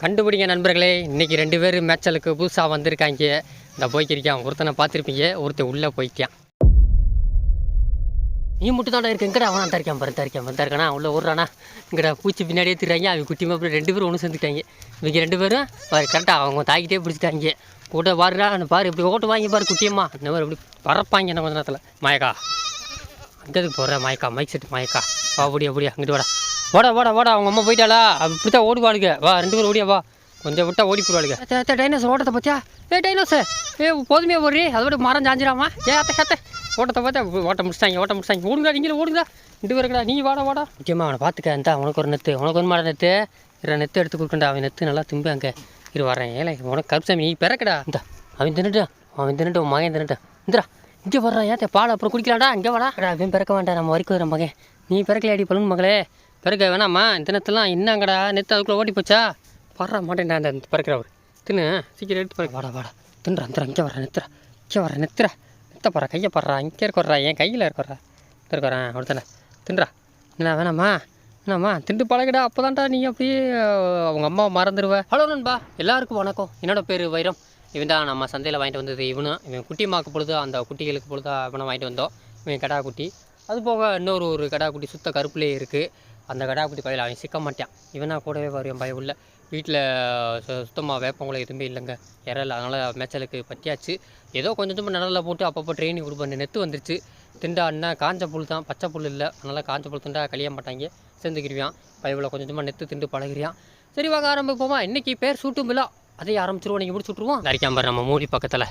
கண்டுபிடிங்க நண்பர்களே இன்னைக்கு ரெண்டு பேர் மேட்சலுக்கு புதுசாக வந்திருக்காங்க. இந்த போய்க்கிருக்கான் ஒருத்தனை பார்த்துருப்பீங்க ஒருத்தன் உள்ளே போய்க்கான் நீ மட்டும் தான் இருக்கு எங்கடா அவன் தான் இருக்கான் பாரு இருக்கான் பாரு இருக்கானா உள்ள ஓடுறானா. இங்கடா பூச்சி பின்னாடியே திரிறாங்க அவங்க குட்டி மாப்பிள்ள ரெண்டு பேரும் ஒன்று சேர்ந்துட்டாங்க இவங்க ரெண்டு பேரும் பாரு கரெக்டாக அவங்க தாக்கிட்டே பிடிச்சிட்டாங்க. கூட பாருடா அந்த பாரு இப்படி ஓட்டு வாங்கி பாரு குட்டியம்மா இந்த மாதிரி இப்படி பறப்பாங்க என்ன கொஞ்ச நேரத்தில். மாயக்கா அங்கே போகிறேன் மயக்கா மாயக்கா மைக் செட் மாயக்கா. வா அப்படியா அப்படியா அங்கிட்டு வாடா. வாடா வாடா வாடா அவங்க அம்மா போயிட்டாளா? அப்படி தான் ஓடுவாளுங்க வா ரெண்டு பேரும் ஓடியா வா. கொஞ்சம் விட்டா ஓடி போடுவாளுங்க டைனோசர் ஓட்டத்தை பார்த்தியா ஏ டைனோசர் ஏ போதுமே ஓடுறி? அதோட மரம் சாஞ்சிராமா ஏ அத்தை அத்தை ஓட்டத்தை பார்த்தா ஓட்ட முடிச்சிட்டாங்க ஓட்ட முடிச்சிட்டாங்க. ஓடுங்கடா நீங்களும் ஓடுங்கடா. ரெண்டு பேருக்கடா நீ வாடா வாடா. முக்கியமாக அவனை பார்த்துக்க இந்த உனக்கு ஒரு நெத்து உனக்கு ஒரு மாட நெத்து. இரு நெத்து எடுத்து கொடுக்கண்டா அவன் நெத்து நல்லா திம்பு அங்கே. இரு வரேன் ஏலே உனக்கு கருப்சாமி நீ பிறக்கடா. இந்த அவன் தின்னுட்டான் அவன் தின்னுட்டு உன் மகன் தின்னுட்டான் இந்திரா இங்கே வர்றான் ஏன் பால் அப்புறம் குடிக்கலாம்டா இங்கே வாடா. அவன் பிறக்க வேண்டாம் நம்ம வரைக்கும் வர மகன். நீ பிறக்கலையாடி பலூன் மகளே. பிறக்க வேணாம்மா இந்த நெத்தெல்லாம் என்னங்கடா நேற்று அதுக்குள்ளே ஓடி போச்சா வர மாட்டேன்டா அந்த பிறக்கிறவர் தின்னு சீக்கிரம் எடுத்து பிறகு வாடா வாடா. தின்றா அந்த இங்கே வர நெத்துறா இங்கே வர நெத்துறா நெத்த போடுறா கையை போடுறா. இங்கே இருக்கிறா என் கையில் இருக்கிறா. இருக்கிறேன் ஒருத்தனை தின்றா என்ன வேணாம்மா என்னம்மா திண்டு பழகிடா அப்போ தான்டா நீ அப்படியே அவங்க அம்மா மறந்துடுவேன் ஹலோ நண்பா. எல்லாருக்கும் வணக்கம். என்னோட பேர் வைரம். இவன் தான் நம்ம சந்தையில் வாங்கிட்டு வந்தது இவனு. இவன் குட்டிமாக்கு பொழுது அந்த குட்டிகளுக்கு பொழுது இவனை வாங்கிட்டு வந்தோம். இவன் கடா குட்டி அது போக இன்னொரு ஒரு கடா குட்டி சுத்த கருப்புலேயே இருக்குது அந்த கடா குட்டி பயில அவன் சிக்க மாட்டான். இவனா கூடவே வருவேன் பயம் உள்ள வீட்டில் சுத்தமாக வேப்பங்குளம் எதுவுமே இல்லைங்க. இறல அதனால் மேய்ச்சலுக்கு பற்றியாச்சு. ஏதோ கொஞ்சம் கொஞ்சம் நிழலில் போட்டு அப்பப்போ ட்ரெயினிங் கொடுப்பேன். நெத்து வந்துருச்சு. திண்டா அண்ணா காஞ்ச புல் தான். பச்சை புல் இல்லை. அதனால் காஞ்ச புல் திண்டா கழிய மாட்டாங்க. சேர்ந்துக்கிருவான். பயவில் கொஞ்சம் கொஞ்சமாக நெத்து திண்டு பழகிறியான் சரி வாங்க ஆரம்பிப்போமா? இன்றைக்கி பேர் சூட்டும் இல்லை அதையும் ஆரம்பிச்சிருவோம். நீங்கள் முடிச்சு விட்ருவோம் நரிக்காம நம்ம மூடி பக்கத்தில்.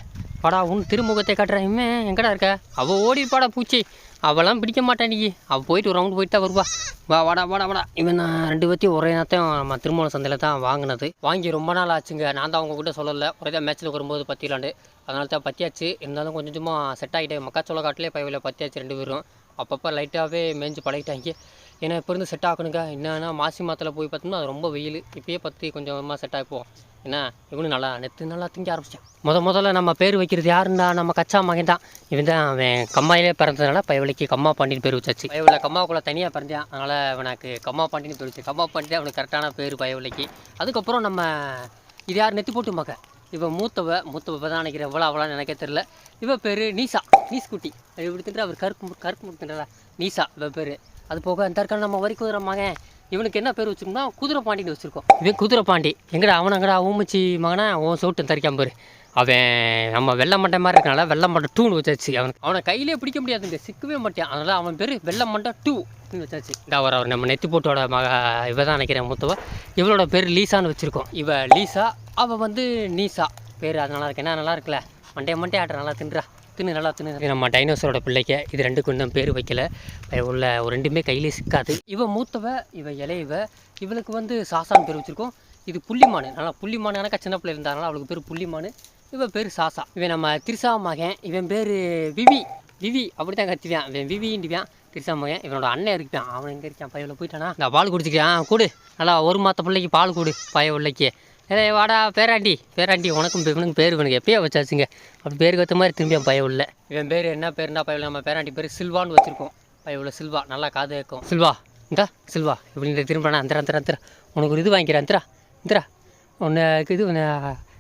படா உன் திருமுகத்தை காட்டுறேன் இவன் எங்கடா இருக்க? அவள் ஓடிப்பாடா பூச்சி. அவெல்லாம் பிடிக்க மாட்டான் நீ அவள் போயிட்டு ஒரு ரவுண்ட் போயிட்டு தான் வருவா. வா வாடா வாடா வாடா. இவன் நான் ரெண்டு பேர்த்தையும் ஒரே நேரத்தையும் நம்ம திருமண சந்தையில் தான் வாங்கினது. வாங்கி ரொம்ப நாள் ஆச்சுங்க. நான் தான் அவங்கக்கிட்ட சொல்லலை. ஒரே தான் மேட்ச்சில் வரும்போது பத்திலாண்டு. அதனால தான் பத்தியாச்சு. இருந்தாலும் கொஞ்சம் கொஞ்சமாக செட் ஆகிட்டேன். மக்காச்சோள காட்டிலே பைவில் பத்தியாச்சு ரெண்டு பேரும். அப்பப்போ லைட்டாகவே மேய்ஞ்சு பழகிட்டாங்க. ஏன்னா இப்போ இருந்து செட் ஆகணுங்க. என்னன்னா மாசி மாதத்தில் போய் பார்த்தோம்னா அது ரொம்ப வெயில். இப்பயே பற்றி கொஞ்சமாக செட் ஆகிப்போம் என்ன? இவனு நல்லா நெத்து நல்லா திங்க ஆரம்பிச்சான். முத முதல்ல நம்ம பேர் வைக்கிறது யாருன்னா நம்ம கச்சா மகன் தான் இவன் தான் அவன் கம்மாயிலே பிறந்ததுனால பயவலைக்கு கம்மா பாண்டின்னு பேர் வச்சாச்சு. பயவில் கம்மாவுக்குள்ளே தனியாக பிறந்தான் அதனால் அவனுக்கு கம்மா பாண்டின்னு பேர் வச்சு கம்மா பாண்டி தான் அவனுக்கு கரெக்டான பேர் பயவலைக்கு அதுக்கப்புறம் நம்ம இது யார்? நெத்தி போட்டு மக இவன் மூத்தவ மூத்தவ தான் நினைக்கிறேன். இவ்வளோ அவ்வளோ எனக்கே தெரில இவன் பேர் நீசா நீஸ் குட்டி. இப்படி தின்ற அவர் கருப்பு மு- கருப்பு முட்டுன்றா நீசா இவன் பேர். அது போக அந்த இருக்கான நம்ம வரி குதிரை மகன். இவனுக்கு என்ன பேர் வச்சிருக்கோம்னா குதிரை பாண்டின்னு வச்சுருக்கோம். இவன் குதிரை பாண்டி. எங்கடா அவனங்கடா ஊமச்சி மகனா? அவன் சோட்டு தரிக்காம பாரு. அவன் நம்ம வெள்ளை மண்டை மாதிரி இருக்கனால வெள்ளை மண்டை டூன்னு வச்சாச்சு. அவனுக்கு அவனை கையிலே பிடிக்க முடியாதுங்க சிக்கவே மாட்டான் அதனால் அவன் பேர் வெள்ளை மண்டை டூ வச்சாச்சு. இந்த அவர் அவர் நம்ம நெத்தி போட்டோட மக இவ தான் நினைக்கிறேன் மூத்தவ. இவளோட பேர் லீசான்னு வச்சுருக்கோம். இவ லீசா அவள் வந்து நீசா. பேர் அது நல்லா இருக்கு. என்ன நல்லா இருக்குல்ல? மண்டைய மண்டே ஆட்டுற நல்லா தின்றா. தின்னு நல்லா தின்னு நம்ம டைனோசரோட பிள்ளைக்கு இது ரெண்டுக்கும் இன்னும் பேர் வைக்கல. உள்ள ஒரு ரெண்டுமே கையிலே சிக்காது. இவ மூத்தவ இவ இளையவ இவளுக்கு வந்து சாசான்னு பேர் வச்சுருக்கோம். இது புள்ளிமானு. ஆனால் புள்ளிமானு எனக்கு சின்ன பிள்ளை இருந்தாலும் அவளுக்கு பேர் புள்ளிமானு. இவன் பேர் சாசா. இவன் நம்ம திரிசா மகன். இவன் பேர் விவி. விவி அப்படி தான் கத்துவான் இவன் விவின்டுவான் திரிசா மகன். இவனோட அண்ணன் இருக்கான் அவன் எங்கே இருக்கான்? பையவில் போயிட்டானா? இந்த பால் குடிச்சிக்கிறான் கூடு. நல்லா ஒரு மாத்த பிள்ளைக்கு பால் கொடு பைய உள்ளக்கே. ஏ வாடா பேராண்டி. பேராண்டி உனக்கும் இவனுக்கு பேர் இவனுக்கு எப்பயே வச்சாச்சுங்க? அப்படி பேருக்கு ஏற்ற மாதிரி திரும்பி பைய உள்ள. இவன் பேர் என்ன பேருனா பைய நம்ம பேராண்டி பேர் சில்வான்னு வச்சுருக்கோம். பைய உள்ள சில்வா. நல்லா காது கேட்கும். சில்வா இந்தா சில்வா. இப்படி திரும்பினா அந்தரா அந்தரா அந்தரா உனக்கு ஒரு இது வாங்கிக்கிறேன். அந்தரா இந்தரா உனக்கு இது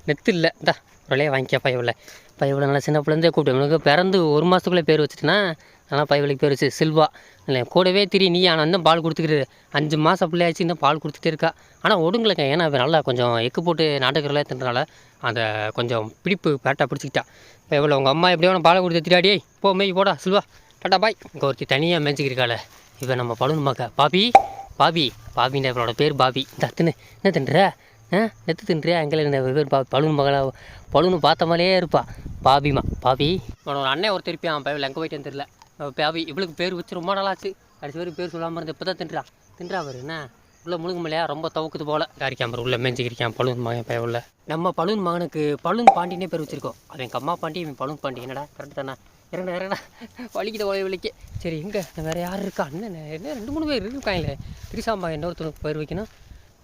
நெத்து இல்லை. இந்தா. உடனே வாங்கிக்க பையவில் பையவில் நல்லா சின்ன பிள்ளைந்தே கூப்பிட்டு இவனுக்கு பிறந்து ஒரு மாதத்துக்குள்ளே பேர் வச்சுட்டேன்னா ஆனால் பையவளுக்கு பேர் வச்சு சில்வா. இல்லை கூடவே திரி நீ ஆனால் இன்னும் பால் கொடுத்துக்கிறது அஞ்சு மாதம் பிள்ளையாச்சு இன்னும் பால் கொடுத்துட்டே இருக்கா. ஆனால் ஒடுங்கலைங்க. ஏன்னா இவன் நல்லா கொஞ்சம் எக்கு போட்டு நாட்டுக்கிறல தின்றனால அந்த கொஞ்சம் பிடிப்பு பேட்டாக பிடிச்சிக்கிட்டா. இப்போ இவ்வளோ உங்கள் அம்மா எப்படியோ பாலை கொடுத்து திராடி போ மேய் போடா சில்வா. டாட்டா பாய். இங்கே ஒருத்தி தனியாக மேய்ச்சிக்கிருக்காள் இப்போ நம்ம பலூன்மாக்கா பாபி பாபி. பாபின்ற இவளோட பேர் பாபி. தத்துன்னு என்ன தின்ற ஆ? நெத்து தின்றியா எங்களை இந்த பேர் பா பலூன் மகளா பலூன் பார்த்த மாதிரியே இருப்பா. பாபிமா பாபி உன்னோட அண்ணன் ஒருத்தர் இருப்பியான் பைபிள் எங்கே போயிட்டேன்னு தெரியல. பேபி இவளுக்கு பேர் வச்சு ரொம்ப நாளாச்சு. கடைசி வரைக்கும் பேர் சொல்லாமல் இருந்து இப்போ தான் தின்றா. தின்றா அவர் என்ன? உள்ள முழுங்க மலையா? ரொம்ப துவக்குது போல. காரிக்காம பாரு, உள்ள மேஞ்சிக்கிறிக்கான் பழுன் மகன் பையன் நம்ம பழுன் மகனுக்கு பழுன் பாண்டினே பேர் வச்சிருக்கோம். அவன் எங்கள் அம்மா பாண்டி இவன் பழுன் பாண்டி. என்னடா? கரெக்ட் தானே? இறங்கடா இறங்கடா. வலிக்குது ஒளி வலிக்கு சரி எங்கே வேறு யார் இருக்கா? அண்ணன் என்ன ரெண்டு மூணு பேர் இருக்காங்களே. திரிசாம்பா இன்னொருத்தனுக்கு பேர் வைக்கணும்.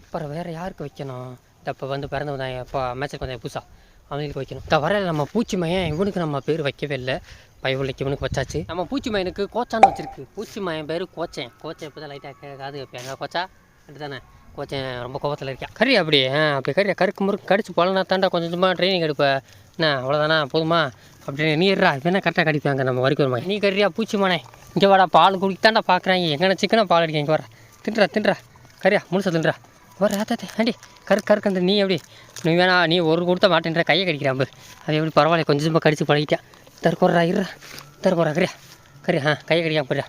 அப்புறம் வேறு யாருக்கு வைக்கணும்? இப்போ வந்து பிறந்த வந்தாங்க இப்போ மேட்சுக்கு வந்தாங்க புதுசா. அவங்களுக்கு வைக்கணும். இந்த வரையில் நம்ம பூச்சி மையம் இவனுக்கு நம்ம பேர் வைக்கவே இல்லை. பயவுலைக்கு இவனுக்கு வச்சாச்சு. நம்ம பூச்சி மயனுக்கு கோச்சான்னு வச்சிருக்கு. பூச்சி மயன் பேர் கோச்சேன். கோச்சேன் இப்போ தான் லைட்டாக காது வைப்பேன். கோச்சா? அப்படி தானே கொஞ்சம் ரொம்ப கோபத்தில் இருக்கேன் கறி அப்படி ஆ அப்படி கறி கருக்கு முறுக்கு கடிச்சு போலனா தாண்டா கொஞ்சம் கொஞ்சமாக ட்ரைனிங் எடுப்பேன் என்ன அவ்வளோதானா போதுமா? அப்படின்னு நீ இருடா கரெக்டாக கடிப்பாங்க நம்ம வரைக்கும் வருமா நீ கறியா பூச்சிமானே இங்கே வாடா பால் குடிக்க தாண்டா பார்க்குறாங்க எங்கே சிக்கனா பால் அடிக்க இங்கே வர தின்றா தின்றா. கறியா முழுசா தின்றா. வர ஆத்தாத்தே ஆண்டி கரு கருக்கு அந்த நீ எப்படி? நீ வேணா நீ ஒரு கொடுத்த மாட்டேன்ற கையை கடிக்கிறான் அது எப்படி பரவாயில்ல கொஞ்சம் கொஞ்சமாக கடிச்சு பழகிட்டேன் தற்கொறா இருறா தற்கொறா கரியா கரு ஆ கையை கடிக்காம போயிடா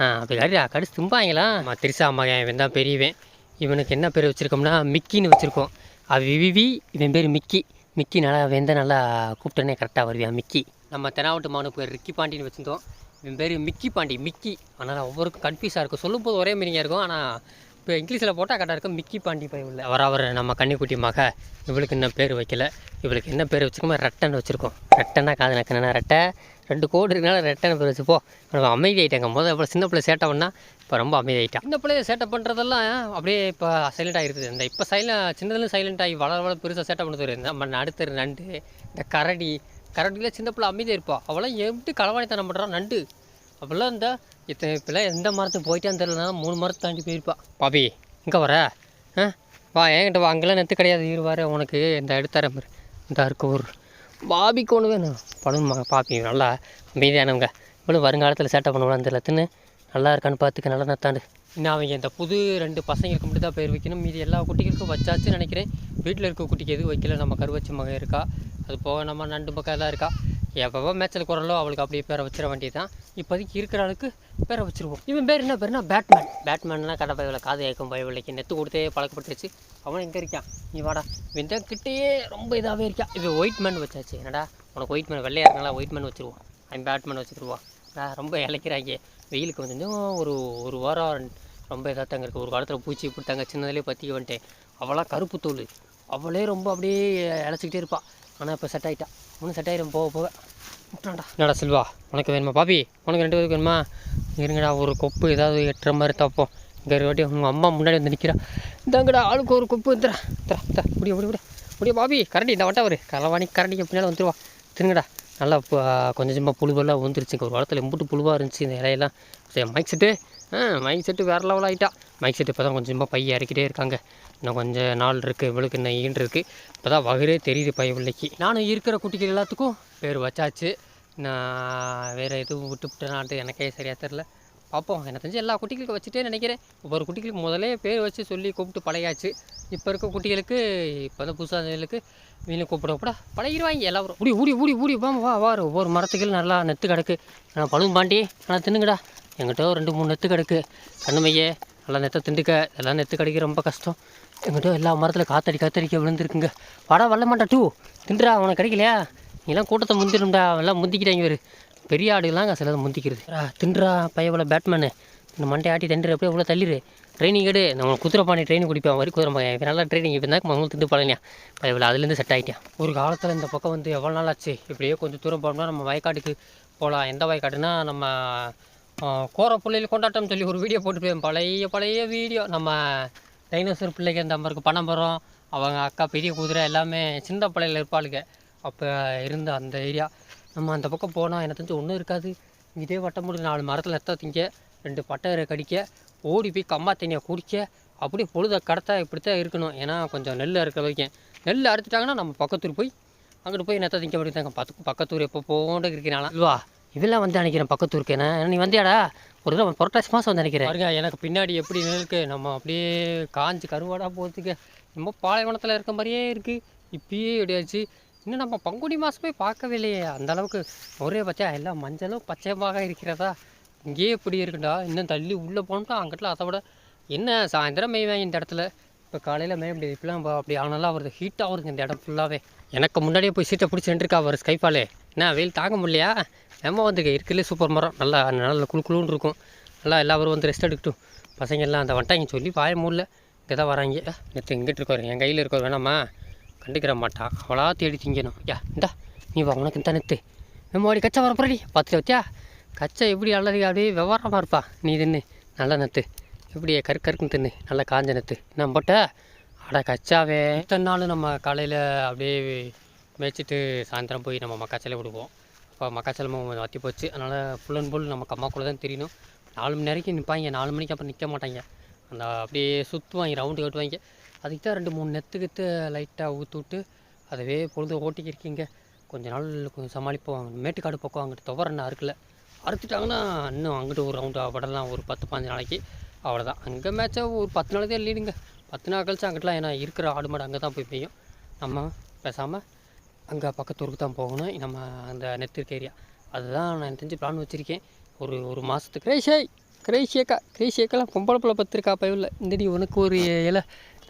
ஆ அப்படி கரியா கடிச்சு தும்பாங்களா? ஆமாம் திருசா மகன் இவன் தான் பெரியவன். இவனுக்கு என்ன பேர் வச்சுருக்கோம்னா மிக்கின்னு வச்சுருக்கோம். அது விவி இவன் பேர் மிக்கி. மிக்கி நல்லா வெந்த நல்லா கூப்பிட்டனே கரெக்டாக வருவியா மிக்கி? நம்ம தெனாவட்டு மாவனுக்கு பேர் ரிக்கி பாண்டின்னு வச்சுருந்தோம். இவன் பேர் மிக்கி பாண்டி மிக்கி. அதனால் ஒவ்வொருக்கும் கன்ஃபியூஸாக இருக்கும். சொல்லும்போது ஒரே மீனிங்காக இருக்கும் ஆனால் இப்போ இங்கிலீஷில் போட்டால் கரெக்டாக இருக்கும். மிக்கி பாண்டி பை உள்ள. அவர் அவர் நம்ம கன்னிக்குட்டி மக. இவளுக்கு இன்னும் பேர் வைக்கல. இவளுக்கு என்ன பேர் வச்சுருக்கோமோ ரெட்டன் வச்சுருக்கோம். ரெட்டன்னா காது நக்கணுன்னா ரெட்டை. ரெண்டு கோடு இருக்கனால ரெட்டன் பேர் வச்சுப்போ நம்ம அமைதி ஆகிட்டாங்க முதல்ல எவ்வளோ சின்ன பிள்ளை சேட்டை பண்ணால் இப்போ ரொம்ப அமைதி ஆகிட்டான் சின்ன பிள்ளைய சேட்டை பண்ணுறதெல்லாம் அப்படியே இப்போ சைலண்ட் ஆகிருக்குது இந்த இப்போ சைலண்ட் சின்னதுலேயும் சைலண்ட் ஆகி வளர வளர பெருசாக சேட்டை பண்ணுறது நம்ம நடுத்தர் நண்டு இந்த கரடி. கரடியில் சின்ன பிள்ளை அமைதியாக இருப்பா. அவளாம் எப்படி களவாணித்தனம் பண்ணுறான் நண்டு. அப்போல்லாம் இந்த இத்தனை இப்போலாம் எந்த மரத்துக்கு போயிட்டான்னு தெரியலனா மூணு மரத்தை தாண்டி போயிருப்பா. பாபி இங்கே வர. ஆ? வா என்கிட்ட வா. அங்கெல்லாம் நெத்து கிடையாது. இருவார் உனக்கு இந்த எடுத்தார பாரு. இந்த இருக்க ஒரு பாபிக்கு ஒன்று வேணும். பழம் பாப்பி நல்லா அமைதியானவங்க. இவ்வளோ வருங்காலத்தில் சேட்டை பண்ணுவாங்க தெரியல. தின்னு. நல்லா இருக்கான்னு பார்த்துக்க. நல்லா நத்தாண்டு. நான் அவங்க இந்த புது ரெண்டு பசங்களுக்கு மட்டும் தான் பேர் வைக்கணும். மீதி எல்லா குட்டிகளுக்கும் வச்சாச்சுன்னு நினைக்கிறேன். வீட்டில் இருக்க குட்டிக்கு எதுவும் வைக்கல. நம்ம கருவச்சி மகன் இருக்கா? அது போக நம்ம நண்டு பக்கம் எல்லாம் இருக்கா? எப்போ மேட்ச்சில் குரலோ அவளுக்கு அப்படியே பேரை வச்சிட வேண்டியது தான் இப்போதைக்கு இருக்கிற அளவுக்கு பேரை வச்சிருவோம். இவன் பேர் என்ன பேர்னா? பேட்மேன். பேட்மேன்னா கடை பயவில் காது ஏற்கும் பயவில்லைக்கு நெத்து கொடுத்தே பழக்கப்பட்டுருச்சு. அவன் எங்கே இருக்கான். நீ வாடா. இவன் கிட்டேயே ரொம்ப இதாகவே இருக்கான். இது ஒயிட் மேன் வச்சாச்சு. என்னடா? உனக்கு ஒயிட் மேன் வெள்ளையாக இருக்கனால ஒயிட் மேன் வச்சுருவோம். அவன் பேட்மேன் வச்சுருவான் ரொம்ப இழைக்கிறாங்க வெயிலுக்கு கொஞ்சம் ஒரு ஒரு வாரம் ரொம்ப இதாக தாங்க இருக்குது ஒரு காலத்தில் பூச்சி போட்டாங்க சின்னதுலேயே பற்றி வந்துட்டேன். அவளாம் கருப்பு தோல். அவளே ரொம்ப அப்படியே இழைச்சிக்கிட்டே இருப்பாள் ஆனால் இப்போ செட் ஆகிட்டா ஒன்றும் செட் ஆகிடும் போக போக. விட்டான்டா என்னடா செல்வா உனக்கு வேணுமா? பாப்பி உனக்கு ரெண்டு பேருக்கு வேணுமா? இருங்கடா ஒரு கொப்பு ஏதாவது எட்டுற மாதிரி தப்போம். இங்கே ஒரு வாட்டி உங்கள் அம்மா முன்னாடி வந்து நிற்கிறா இந்தாங்கடா ஆளுக்கு ஒரு கொப்பு வந்துடா தரா தரா முடியும் முடியும் முடியும் முடிய பாபி கரண்டி இந்த வட்டா ஒரு. களவாணி கரண்டிக்கு பின்னால் வந்துடுவா திருங்கடா. நல்லா கொஞ்சம் கொஞ்சமாக புழுவெல்லாம் வந்துருச்சுங்க ஒரு வாரத்தில் எம்பிட்டு புழுவாக இருந்துச்சு இந்த இலையெல்லாம். சரி மைக் செட்டு ஆ மைக் செட்டு வேறு லெவல் ஆகிட்டா மைக் செட்டு இப்போ தான் கொஞ்சம் கொஞ்சமாக பைய இறக்கிட்டே இருக்காங்க. இன்னும் கொஞ்சம் நாள் இருக்குது இவளுக்கு இன்னும் ஈன் இருக்குது இப்போ தான் வகுரே தெரியுது பைய பிள்ளைக்கு. நானும் இருக்கிற குட்டிகள் எல்லாத்துக்கும் பேர் வச்சாச்சு. நான் வேறு எதுவும் விட்டு விட்டேன்னா எனக்கே சரியாக தெரில பார்ப்போம் எனக்கு தெரிஞ்சு எல்லா குட்டிகளுக்கும் வச்சுட்டே நினைக்கிறேன். ஒவ்வொரு குட்டிகளுக்கு முதலே பேர் வச்சு சொல்லி கூப்பிட்டு பழையாச்சு இப்போ இருக்க குட்டிகளுக்கு இப்போ வந்து புதுசாக மீன் கூப்பிட கூட பழகிடுவாங்க எல்லாரும். ஊடி ஊடி ஊடி ஊடி வா வா வா. ஒவ்வொரு மரத்துக்கும் நல்லா நெத்து கிடக்கு. நான் பழுவும் பாண்டி ஆனால் தின்னுங்கடா. எங்கிட்ட ரெண்டு மூணு நெத்து கிடக்கு. கண்ணுமையே நல்லா நெத்தை திண்டுக்க. எல்லாம் நெத்து கிடைக்க ரொம்ப கஷ்டம். எங்கிட்ட எல்லா மரத்தில் காத்தடி காத்தடிக்க விழுந்துருக்குங்க. வாடா வரல மாட்டா டூ. திண்டுறா உனக்கு கிடைக்கலையா? நீலாம் கூட்டத்தை முந்திரும்டா எல்லாம் முந்திக்கிட்டாங்க வேறு பெரிய ஆடுகள்லாம் சிலது முந்திக்கிறது. தின்றா பையன் பேட்மேனு. இந்த மண்டை ஆட்டி தண்டு அப்படியே இவ்வளோ தள்ளிடு ட்ரைனிங் எடு. நம்ம குதிரை பானை ட்ரெயின் குடிப்பேன் வரி குதிரை பாண்டி இப்போ நல்லா ட்ரைனிங் இப்போ தான் மகளும் திண்டு பழனியா பையன் அதுலேருந்து செட் ஆகிட்டேன் ஒரு காலத்தில் இந்த பக்கம் வந்து எவ்வளோ நாள் ஆச்சு? இப்படியே கொஞ்சம் தூரம் போனோம்னா நம்ம வயக்காட்டுக்கு போகலாம். எந்த வயக்காட்டுனா நம்ம கோர பிள்ளைகள் கொண்டாட்டம் சொல்லி ஒரு வீடியோ போட்டுருப்பேன். பழைய பழைய வீடியோ நம்ம டைனோசர் பிள்ளைங்க இந்த மாதிரி பனைமரம் அவங்க அக்கா பெரிய குதிரை எல்லாமே சின்ன பிள்ளைகள் இருப்பாளுங்க. அப்போ இருந்த அந்த ஏரியா நம்ம அந்த பக்கம் போனால் எனக்கு தெரிஞ்சு ஒன்றும் இருக்காது. இதே வட்டம் முடிஞ்சு நாலு மரத்தில் எத்த திங்க ரெண்டு பட்டை கடிக்க ஓடி போய் கம்மா தண்ணியை குடிக்க அப்படியே பொழுத கடத்த இப்படி தான் இருக்கணும். ஏன்னா கொஞ்சம் நெல் அறுக்கிற வரைக்கும். நெல் அறுத்துட்டாங்கன்னா நம்ம பக்கத்தூர் போய் அங்கிட்டு போய் நெத்த திங்க தாங்க. பத்து பக்கத்தூர் எப்போ போகணும் இருக்கிறனால இல்லவா இதெல்லாம் வந்து நினைக்கிறேன் பக்கத்தூருக்கு. என்ன நீ வந்தியாடா? ஒரு தடவை புரட்டாசி மாதம் வந்து நினைக்கிறேன் பாருங்க எனக்கு பின்னாடி எப்படி நெருக்கு நம்ம அப்படியே காஞ்சி கருவாடாக போகிறதுக்கு ரொம்ப பாலைவனத்தில் இருக்க மாதிரியே இருக்குது இப்பயே எப்படியாச்சு இன்னும் நம்ம பங்குனி மாதமே பார்க்கவே இல்லையே அந்த அளவுக்கு ஒரே பச்சை. எல்லாம் மஞ்சளும் பச்சையமாக இருக்கிறதா? இங்கேயே இப்படி இருக்குண்டா இன்னும் தள்ளி உள்ளே போனோம்னா அங்கிட்டலாம் அதை விட என்ன? சாயந்தரம் மேய்வேன் இந்த இடத்துல. இப்போ காலையில் மேய முடியாது இப்பெல்லாம் அப்படி ஆனாலும் வருது. ஹீட்டாக வருது இந்த இடம் ஃபுல்லாகவே எனக்கு முன்னாடியே போய் சீட்டை பிடிச்சி நின்றுருக்கா அவர் ஸ்கைஃபாலே என்ன வெயில் தாங்க முடியலையா? நம்ம வந்துருக்கு இருக்குல்லே சூப்பர் மரம். நல்லா நல்லா குளு குளுன்னு இருக்கும். நல்லா எல்லாரும் வந்து ரெஸ்ட் எடுக்கட்டும். பசங்க எல்லாம் அந்த வட்டாங்க சொல்லி பாய முடியல இங்கே தான் வராங்க. நேற்று இங்கிட்டு இருக்காரு என் கையில் இருக்கார் வேணாமா? கண்டுக்கிற மாட்டா. அவளா தேடி திங்கணும். யா இந்தா நீ வா உனக்கு இந்த நெத்து. நம்ம கச்சா வர போறடி. பார்த்துட்டு வத்தியா கச்சா எப்படி நல்லது? அப்படியே விவரமாக இருப்பா. நீ தின்னு. நல்ல நத்து. எப்படி கருக்கருக்குன்னு தின்னு. நல்லா காஞ்ச நத்து. நான் போட்ட? அட கச்சாவே. இத்தனை நாள் நம்ம காலையில் அப்படியே மேய்ச்சிட்டு சாயந்தரம் போய் நம்ம மக்காச்சலே விடுவோம். இப்போ மக்காச்சலமும் வத்தி போச்சு. அதனால் ஃபுல் அண்ட் ஃபுல் நமக்கு கூட தான் தெரியணும். நாலு மணி நேரத்துக்கு நிற்பாங்க நாலு மணிக்கு அப்புறம் நிற்க மாட்டாங்க. அந்த அப்படியே சுற்றுவாங்க ரவுண்டு கட்டுவாங்க. அதுக்கு தான் ரெண்டு மூணு நெத்து கத்து லைட்டாக ஊற்றி விட்டு அதவே பொழுது ஓட்டிக்கிருக்கீங்க. கொஞ்ச நாள் கொஞ்சம் சமாளிப்போம் மேட்டுக்காடு பக்கம் அங்கிட்டு துவரண்ணா அறுக்கல அறுத்துட்டாங்கன்னா இன்னும் அங்கிட்டு ஒரு ரவுண்டு படலாம். ஒரு பத்து பாஞ்சு நாளைக்கு. அவ்வளோதான் அங்கே மேட்சை ஒரு பத்து நாளைக்கு தான் லீடுங்க பத்து நாள் கழிச்சு அங்கிட்டலாம் ஏன்னா இருக்கிற ஆடு மாடு அங்கே தான் போய் பெய்யும் நம்ம பேசாமல் அங்கே பக்கத்தூருக்கு தான் போகணும். நம்ம அந்த நெத்திருக்க ஏரியா அதுதான் நான் தெரிஞ்சு பிளான் வச்சுருக்கேன். ஒரு ஒரு மாதத்துக்கு கிரேஷே! கிரேஷியக்கா கிரேஷியக்கெல்லாம் பொம்பளை பிள்ளை பத்திருக்கா பயவில்லை. இந்தடி உனக்கு ஒரு இலை.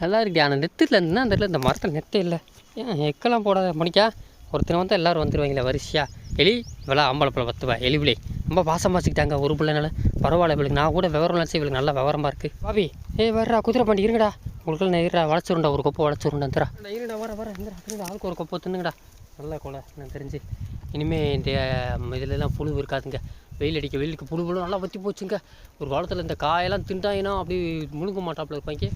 நல்லா இருக்கு ஆனால் நெத்தில் இருந்தால் அந்த இடத்துல? இந்த மரத்தில் நெத்தே இல்லை. ஏன்? எக்கெல்லாம் போடாத மணிக்கா? ஒருத்தனை வந்தால் எல்லோரும் வந்துடுவாங்களே வரிசையா. எலி இவ்வளோ ஆம்பளை பத்துவா? எலி பிள்ளை. ரொம்ப பாசமாக வச்சுக்கிட்டாங்க ஒரு பிள்ளைனால பரவாயில்ல இவளுக்கு. நான் கூட விவரம் நினச்சி இவளுக்கு நல்லா விவரமாக இருக்குது பாபி ஏ வர்றா. குதிரை பாண்டி இருங்கடா. உங்களுக்கு நான் இருடா வளச்சுருண்டா ஒரு கொப்பை வளச்சுருண்டா தரா இருடா வர வர இருங்கடா. ஆளுக்கு ஒரு கொப்பை தின்னுங்கடா நல்லா கொலை. நான் தெரிஞ்சு. இனிமேல் இந்த ம், இதுலலாம் புழு இருக்காதுங்க. வெயில் அடிக்க வெயிலுக்கு புழு புழு நல்லா வத்தி போச்சுங்க. ஒரு காலத்தில் இந்த காயெல்லாம் திண்டாயினா அப்படி முழுங்க மாட்டாப்புல இருப்பாங்க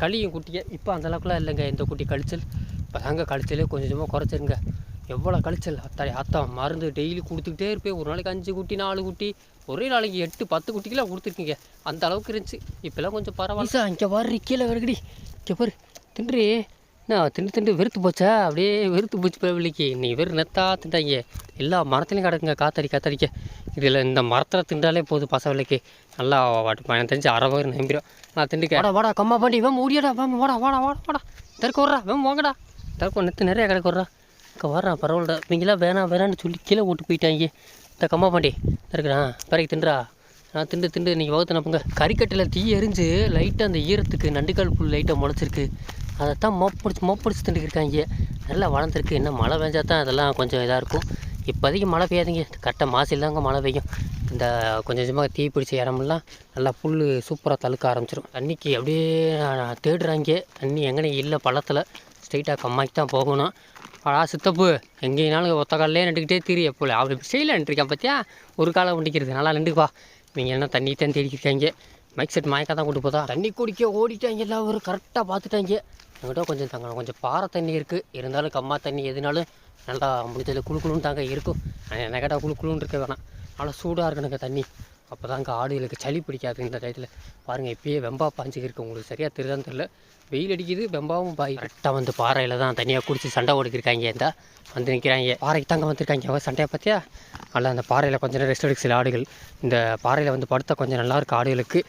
களியும் குட்டியை. இப்போ அந்த அளவுக்குலாம் இல்லைங்க இந்த குட்டி கழிச்சல். இப்போ தாங்க கழிச்சலே கொஞ்சம் கொஞ்சமாக குறைச்சிருங்க. எவ்வளோ கழிச்சல்? அத்தாடி அத்தா மருந்து டெய்லி கொடுத்துக்கிட்டே இருப்பேன். ஒரு நாளைக்கு அஞ்சு குட்டி நாலு குட்டி. ஒரே நாளைக்கு எட்டு பத்து குட்டிக்கெலாம் கொடுத்துருக்கீங்க. அந்த அளவுக்கு இருந்துச்சு. இப்போல்லாம் கொஞ்சம் பரவாயில்ல. இங்கே பாரு கீழே வருகடி இங்கே பாரு. தின்றி. என்ன திண்டு திண்டு வெறுத்து போச்சா? அப்படியே வெறுத்து போச்சு பிள்ளைக்கு நீ வெறும் நெத்தா திண்டாங்க எல்லா மரத்துலையும் கிடக்குங்க காத்தடி காத்தடிக்க. இதில் இந்த மரத்தில் திண்டாலே போதும் பசங்களுக்கு நல்லா வாட்டு எனக்கு தெரிஞ்சு அரை நம்பிடும் நான் திண்டுக்க வாடா வாடா கம்மா பாண்டி வேம் ஓடியாடா வேம் வாடா வாடா வாடா வாடா. தெற்கு வர்றா வேம் வாங்கடா. தெற்கு நெத்து நிறையா கிடக்கு வர்றா. இங்கே வர்றா பரவாயில்ல நீங்களாம் வேணாம் வேணான்னு சொல்லி கீழே ஓட்டு போயிட்டாங்க இந்த கம்மா பாண்டி இருக்கிறான் பிறகு தின்றா. நான் திண்டு திண்டு நீங்கள் வகுத்து நப்புங்க கறிக்கட்டில் தீ எரிஞ்சு லைட்டாக அந்த ஈரத்துக்கு நண்டுக்கால் புல் லைட்டாக முளைச்சிருக்கு. அதைத்தான் மோப்படிச்சு பிடிச்சி திண்டுக்கிருக்காங்க நல்லா வளர்ந்துருக்கு. இன்னும் மழை பெஞ்சா தான் அதெல்லாம் கொஞ்சம் இதாக இருக்கும். இப்போதைக்கு மழை பெய்யாதுங்க. கரெக்டாக மாசில் தாங்க மழை பெய்யும். இந்த கொஞ்சம் கொஞ்சமாக தீ பிடிச்ச இடமெல்லாம் நல்லா புல் சூப்பராக தழுக்க ஆரம்பிச்சிடும் தண்ணிக்கு அப்படியே நான் தேடுறாங்க. தண்ணி எங்கனே இல்லை பள்ளத்தில். ஸ்ட்ரைட்டாக கம்மாக்கி தான் போகணும். ஆடா சித்தப்பு எங்கேனாலும் ஒத்த காலிலே நின்றுக்கிட்டே தீரி. எப்போ அப்படி ஸ்டைலாக நின்றுருக்கேன் பார்த்தியா? ஒரு காலை நிற்கிறது நல்லா நின்றுக்குவா நீங்கள் என்ன தண்ணி தான் தேடிக்கிருக்காங்க மைக் செட் மயக்கா தான் கொண்டு போதா? தண்ணி குடிக்க ஓடிட்டாங்க. எல்லாம் ஒரு கரெக்டாக பார்த்துட்டாங்க. என்கிட்ட கொஞ்சம் தங்க கொஞ்சம் பாறை தண்ணி இருக்குது இருந்தாலும் கம்மா தண்ணி எதுனாலும் நல்லா முடிஞ்சதில் குளு குளுன்னு தாங்க இருக்கும். நெகட்டாக என்ன கேட்டால் குளு குளுன்னு இருக்க வேணாம். நல்லா சூடாக இருக்கணுங்க தண்ணி. அப்போ தாங்க ஆடுகளுக்கு சளி பிடிக்காது இந்த டயத்தில். பாருங்கள் இப்போயே வெம்பா பாஞ்சிக்கிருக்கு உங்களுக்கு சரியாக தெரியுதான்னு தெரில வெயில் அடிக்குது வெம்பாவும் பாய். கரெக்டாக வந்து பாறையில் தான் தனியாக குடிச்சு சண்டை ஓடிக்கிருக்காங்க. இந்த வந்து நிற்கிறாங்க பாறைக்கு தாங்க வந்திருக்காங்க. அவ சண்டையை பார்த்தியா? நல்லா அந்த பாறையில் கொஞ்சம் நேரம் ரெஸ்ட் எடுக்க சில ஆடுகள். இந்த பாறையில் வந்து படுத்த கொஞ்சம் நல்லா இருக்கு ஆடுகளுக்கு.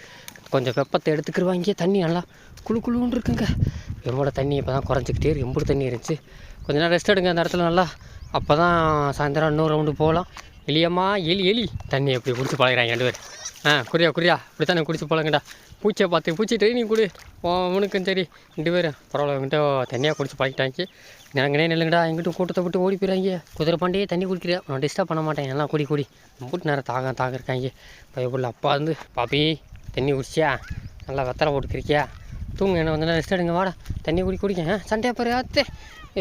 கொஞ்சம் வெப்பத்தை எடுத்துக்கிருவாங்க. தண்ணி நல்லா குளு குளுன்னு இருக்குங்க. எம்போட தண்ணி இப்போ தான் குறைஞ்சிக்கிட்டே இருக்குது எம்பூடு தண்ணி இருந்துச்சு. கொஞ்ச நேரம் ரெஸ்ட் எடுங்க. அந்த இடத்துல நல்லா அப்போ தான் சாயந்தரம் இன்னொரு ரவுண்டு போகலாம். எலியம்மா எலி எலி. தண்ணி எப்படி குடிச்சு பழகிறாங்க ரெண்டு பேர் ஆ குறியா குறியா இப்படி தானே குடிச்சு பழங்கடா பூச்சியை பார்த்து பூச்சி ட்ரைனிங் கொடு. உனக்கும் சரி. ரெண்டு பேரும். பரவாயில்ல எங்கிட்ட தண்ணியாக குடிச்சு பழகிட்டாங்க நாங்கனே நில்லுங்கடா. எங்கிட்ட கூட்டத்தை விட்டு ஓடி போயிறாங்க. குதிரை பாண்டியே தண்ணி குடிக்கிற நான் டிஸ்டர்ப் பண்ண மாட்டேன். எல்லாம் குடி குடி. போட்டு நேரம் தாக தாக இருக்காங்க. பயப்புள்ள அப்பா வந்து பாப்பி தண்ணி குடிச்சியா? நல்லா வெத்தலை போட்டுக்கிறியா தூங்க என்ன வந்து ரெஸ்ட் எடுங்க வாடா. தண்ணி குடி குடிக்க. சண்டையாக சண்டையா பாரு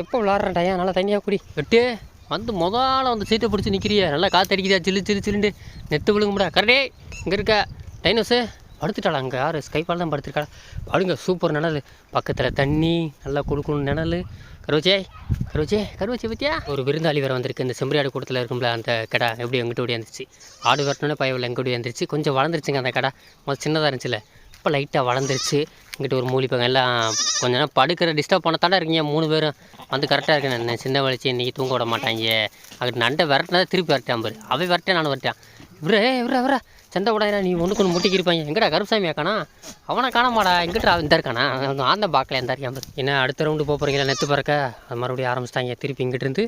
எப்போ விளாட்றேன் ஏன்? நல்லா தண்ணியாக குடி. வெட்டு. வந்து முதல்ல வந்து சீட்டை பிடிச்சி நிற்கிறியா நல்லா காற்று அடிக்குதா சில்லு சில்லு சில்லுண்டு நெத்து விழுங்கும்டா. கரடே இங்கே இருக்க. டைனோஸு படுத்துட்டாளா அங்கே? யார்? ஸ்கைப்பால் தான் படுத்துருக்காளா? படுங்க சூப்பர் நிழல். பக்கத்தில் தண்ணி நல்லா கொடுக்கணும் நிழல். கருவச்சே கருவச்சே கருவச்சே பற்றியா ஒரு விருந்தாளி வேறு வந்திருக்கு. இந்த செம்பரியாடு கூட்டத்தில் இருக்கும்ல அந்த கடை. எப்படி எங்கிட்ட ஓடி வந்துருச்சு? ஆடு வரணுன்னு பயவில் எங்கிட்ட ஓடி வந்துருச்சு. கொஞ்சம் வளர்ந்துருச்சுங்க அந்த கடை. முதல் சின்னதாக இருந்துச்சுல்ல இப்போ லைட்டாக வளர்ந்துருச்சு. இங்கிட்ட ஒரு மூலி எல்லாம் கொஞ்ச நேரம் படுக்கிற டிஸ்டர்ப் பண்ண இருக்கீங்க. மூணு பேரும் வந்து கரெக்டாக இருக்கேன். நான் சின்ன வலிச்சு இன்றைக்கி தூங்க விட மாட்டாங்க. அங்கிட்டு நண்டை விரட்டினா திருப்பி விரட்டான் பாரு. அவை விரட்டேன் நானும் வரட்டேன் இவரே இவரே இவரே. செந்த விடாதா நீ ஒன்றுக்கு ஒன்று முட்டிக்கிருப்பாங்க எங்கடா கருப்பசாமி காணா அவனை காணாமாடா எங்கிட்ட இந்த இருக்கானா? நான் ஆந்த பார்க்கல எந்த இருக்கான் என்ன அடுத்த ரவுண்டு போக போகிறீங்களா நெத்து பறக்க? அது மறுபடியும் ஆரம்பிச்சிட்டாங்க. திருப்பி இங்கிட்டிருந்து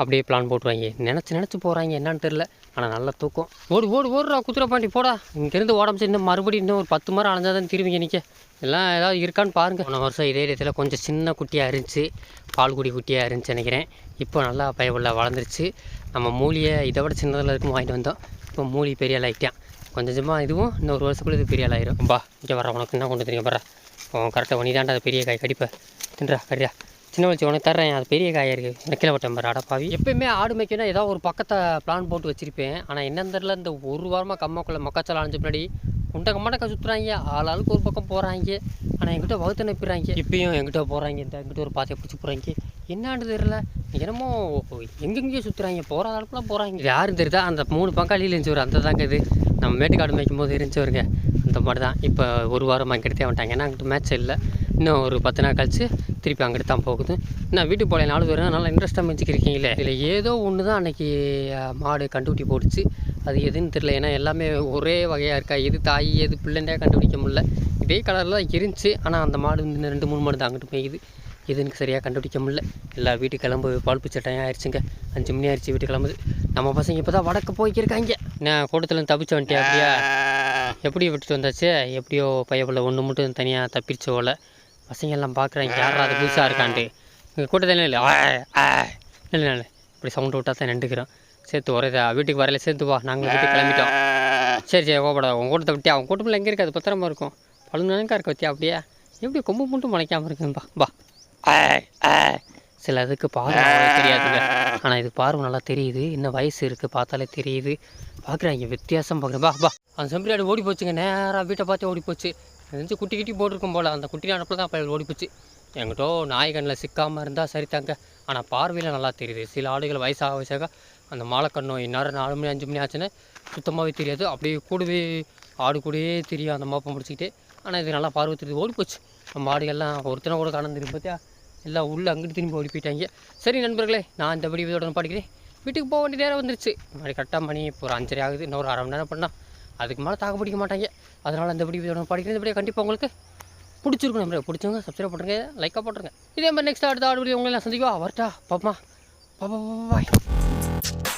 அப்படியே பிளான் போட்டுருவாங்க. நினச்சி நினச்சி போகிறாங்க என்னன்னு தெரில ஆனால் நல்லா தூக்கம். ஓடு ஓடு ஓடுறா குதிரை பாண்டி போடா. இங்கேருந்து ஓடமிச்சு இன்னும் மறுபடியும் இன்னும் ஒரு பத்து மரம் அலைஞ்சால் தான் திரும்பிங்க நிற்க எல்லாம் ஏதாவது இருக்கான்னு பாருங்கள் போன வருஷம் இதே இடத்துல கொஞ்சம் சின்ன குட்டியாக இருந்துச்சு. பால்குடி குட்டியாக இருந்துச்சு நினைக்கிறேன். இப்போ நல்லா பயவுள்ள வளர்ந்துருச்சு. நம்ம மூலியை இதை விட சின்னதில் இருக்கும் வாங்கிட்டு வந்தோம். இப்போ மூலி பெரிய ஆள் கொஞ்சம் கொஞ்சமாக இதுவும் இன்னும் ஒரு வருஷத்துக்குள்ள இது பெரிய ஆள் ஆயிரும் பா இங்கே வர உனக்கு என்ன கொண்டு தெரியும் பாரு கரெக்டாக ஒனி தாண்டா அது பெரிய காய் கடிப்ப. தின்றா கடியா. சின்ன வச்சு உனக்கு தர்றேன் அது பெரிய காயாக இருக்குது எனக்கு கீழே விட்டேன் பாரு அடப்பாவி எப்பயுமே ஆடு மேய்க்கணும் ஏதாவது ஒரு பக்கத்தை பிளான் போட்டு வச்சுருப்பேன். ஆனால் என்னன்னு தெரில இந்த ஒரு வாரமாக கம்மக்குள்ள மக்காச்சல் அலைஞ்ச பின்னாடி உண்டை கம்மாட்டக்கா சுற்றுறாங்க ஆள் ஆளுக்கு ஒரு பக்கம் போகிறாங்க ஆனால் எங்கிட்ட வகுத்து அனுப்பிடுறாங்க. இப்பயும் எங்கிட்ட போகிறாங்க இந்த எங்கிட்ட ஒரு பாத்தையை பிடிச்சி போகிறாங்க என்னான்னு தெரியல. என்னமோ எங்கெங்கேயோ சுற்றுறாங்க போகிற அளவுக்குலாம் போகிறாங்க யாரும் தெரியுதா? அந்த மூணு பங்காளியில் இருந்துச்சு ஒரு அந்த தாங்க இது. நம்ம மேட்டுக்காடு மேய்க்கும் போது இருந்துச்சு வருங்க அந்த மாதிரி தான் இப்போ ஒரு வாரம் அங்கிட்டே வந்துட்டாங்க. ஏன்னா அங்கிட்ட மேட்ச் இல்லை. இன்னும் ஒரு பத்து நாள் கழிச்சு திருப்பி அங்கிட்டு தான் போகுது. நான் வீட்டுக்கு போகல. நாலு பேரும் நல்லா இன்ட்ரெஸ்ட்டாக மிஞ்சிக்கிருக்கீங்களே. இதில் ஏதோ ஒன்று தான் அன்றைக்கி மாடு கண்டுபிடி போட்டுச்சு. அது எதுன்னு தெரில ஏன்னா எல்லாமே ஒரே வகையாக இருக்கா? எது தாய் எது பிள்ளைண்டே கண்டுபிடிக்க முடியல. இதே கலரில் தான் இருந்துச்சு. ஆனால் அந்த மாடு இன்னும் ரெண்டு மூணு மாடு தான் அங்கிட்டு போயிது எதுன்னு சரியாக கண்டுபிடிக்க முடியல. எல்லா வீட்டுக்கு கிளம்பு பால் பிச்சை டைம் ஆயிடுச்சுங்க. அஞ்சு மணி ஆயிடுச்சு வீட்டுக்கு கிளம்புது. நம்ம பசங்க இப்போ தான் வடக்கு போய்க்கிருக்காங்க. நான் கூட்டத்தில் தப்பிச்சு வண்டியா அப்படியா? எப்படி விட்டுட்டு வந்தாச்சு? எப்படியோ பையப்பில் ஒன்று மட்டும் தனியாக தப்பிச்சு போல பசங்க எல்லாம் பார்க்குறாங்க யாரா அது புதுசாக இருக்கான்ட்டு. இங்கே கூட்டத்தில் இல்லை ஆ, இல்லை இல்லை இப்படி சவுண்டு விட்டா தான் நின்றுக்கிறோம். சேர்த்து ஒரேதா வீட்டுக்கு வரையில சேர்த்து வா. நாங்கள் வீட்டுக்கு கிளம்பிட்டோம். சரி சரி ஓப்படா. உன் கூட்டத்தை விட்டியா? அவன் கூட்டத்தில் எங்கே இருக்காது அது பத்திரமா இருக்கும். பழுங்கனக்கா இருக்க வத்தியா அப்படியே? எப்படி கொம்பு மட்டும் முளைக்காமல் இருக்கும்பா பா சில இதுக்கு பார்வை தெரியாதுங்க. ஆனால் இது பார்வை நல்லா தெரியுது. இன்னும் வயசு இருக்குது பார்த்தாலே தெரியுது. பார்க்குறாங்க வித்தியாசம் பார்க்குறேன். பா பா அந்த செம்பரியாடு ஓடி போச்சுங்க. நேராக வீட்டை பார்த்து ஓடி போச்சு. நினச்சி குட்டி குட்டி போட்டிருக்கும் போல். அந்த குட்டி அனுப்பில் தான் பையன் ஓடி போச்சு. என்கிட்ட நாய் கண்ணில் சிக்காமல் இருந்தால் சரி தாங்க. ஆனால் பார்வையில் நல்லா தெரியுது. சில ஆடுகள் வயசாக வயசாக அந்த மாலைக்கண்ணோ இந்நேரம் நாலு மணி அஞ்சு மணி ஆச்சுன்னா சுத்தமாகவே தெரியாது. அப்படியே கூடவே ஆடு கூடவே தெரியும். அந்த மாப்பம் முடிச்சுக்கிட்டே. ஆனால் இது நல்லா பார்வை தெரியுது. ஓடி போச்சு. நம்ம ஆடுகள்லாம் ஒருத்தனை கூட காண தெரியும் பார்த்தியா எல்லாம் உள்ளே அங்கிட்டு திரும்பி ஓடி போயிட்டாங்க சரி நண்பர்களே நான் இந்த வீடியோட படிக்கிறேன். வீட்டுக்கு போக வேண்டிய நேரம் வந்துருச்சு. மணி கரெக்டாக மணி இப்போ ஒரு அஞ்சரை ஆகுது. இன்னொரு அரை மணி நேரம் பண்ணால் அதுக்கு மேலே தாக்கு பிடிக்க மாட்டாங்க. அதனால் இந்த இதோட படிக்கிறேன். இந்த வீடியோ கண்டிப்பாக உங்களுக்கு பிடிச்சிருக்கும் நம்பர் பிடிச்சவங்க சப்ஸ்கிரைப் பண்ணுங்க லைக்காக போட்டுருங்க. இதே மாதிரி நெக்ஸ்ட் அடுத்த ஆடு வீடியோ உங்களை நான் சந்திக்குவா. வரட்டா. பாப்பா பாப்பா பாய்.